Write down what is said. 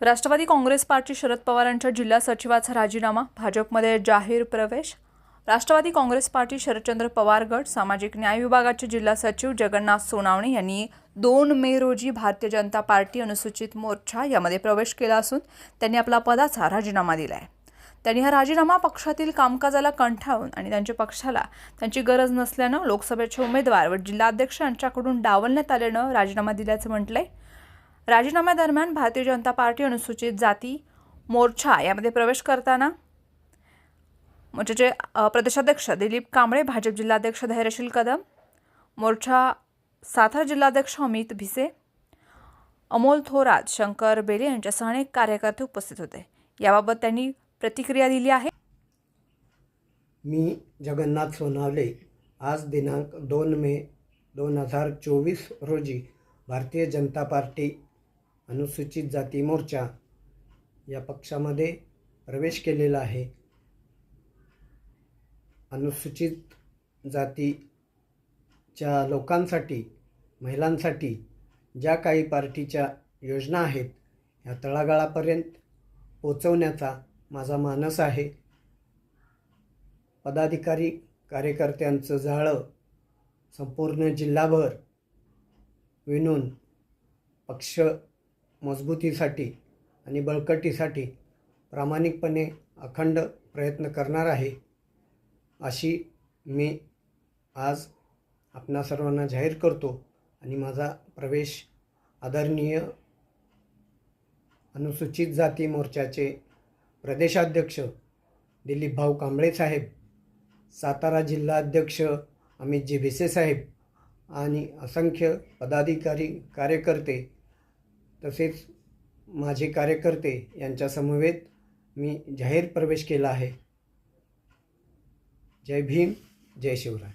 Rashtrawadi Congress party Sharad पवारांच्या जिल्हा सचिवाचा राजीनामा भाजपमध्ये जाहीर प्रवेश राष्ट्रवादी काँग्रेस पार्टी शरदचंद्र पवार गट सामाजिक न्याय विभागाचे जिल्हा सचिव जगन्नाथ सोनावणे यांनी दोन मे रोजी भारतीय जनता पार्टी अनुसूचित मोर्चा यामध्ये प्रवेश केला असून त्यांनी आपला पदाचा राजीनामा दिला आहे त्यांनी हा राजीनामा पक्षातील कामकाजाला कंठाळून आणि त्यांच्या पक्षाला त्यांची गरज नसल्यानं लोकसभेचे उमेदवार व जिल्हाध्यक्ष यांच्याकडून डावलण्यात आल्यानं राजीनामा दिल्याचं म्हटलं आहे राजीनाम्यादरम्यान भारतीय जनता पार्टी अनुसूचित जाती मोर्चा यामध्ये प्रवेश करताना मोर्चाचे प्रदेशाध्यक्ष दिलीप कांबळे भाजप जिल्हाध्यक्ष धैर्यशील कदम मोर्चा सातारा जिल्हाध्यक्ष अमित भिसे अमोल थोरात शंकर बेले यांच्यासह अनेक कार्यकर्ते उपस्थित होते. याबाबत त्यांनी प्रतिक्रिया दिली आहे. मी जगन्नाथ सोनावले आज दिनांक दोन मे दोन हजार चोवीस रोजी भारतीय जनता पार्टी अनुसूचित जाती मोर्चा या पक्षामध्ये प्रवेश केलेला आहे. अनुसूचित जातीच्या लोकांसाठी महिलांसाठी ज्या काही पार्टीच्या योजना आहेत ह्या तळागाळापर्यंत पोचवण्याचा माझा मानस आहे. पदाधिकारी कार्यकर्त्यांचं जाळं संपूर्ण जिल्हाभर विणून पक्ष मजबूतीसाठी आणि बळकटीसाठी प्रामाणिकपणे अखंड प्रयत्न करणार आहे अशी मी आज आपणा सर्वांना जाहीर करतो आणि माझा प्रवेश आदरणीय अनुसूचित जाती मोर्चाचे प्रदेशाध्यक्ष दिलीप भाऊ कांबळे साहेब सातारा जिल्हा अध्यक्ष अमित अमितजी भिसे साहेब आणि असंख्य पदाधिकारी कार्यकर्ते तसेच माझे कार्यकर्ते यांच्या समवेत मी जाहीर प्रवेश केला आहे. जय भीम जय शिवराय.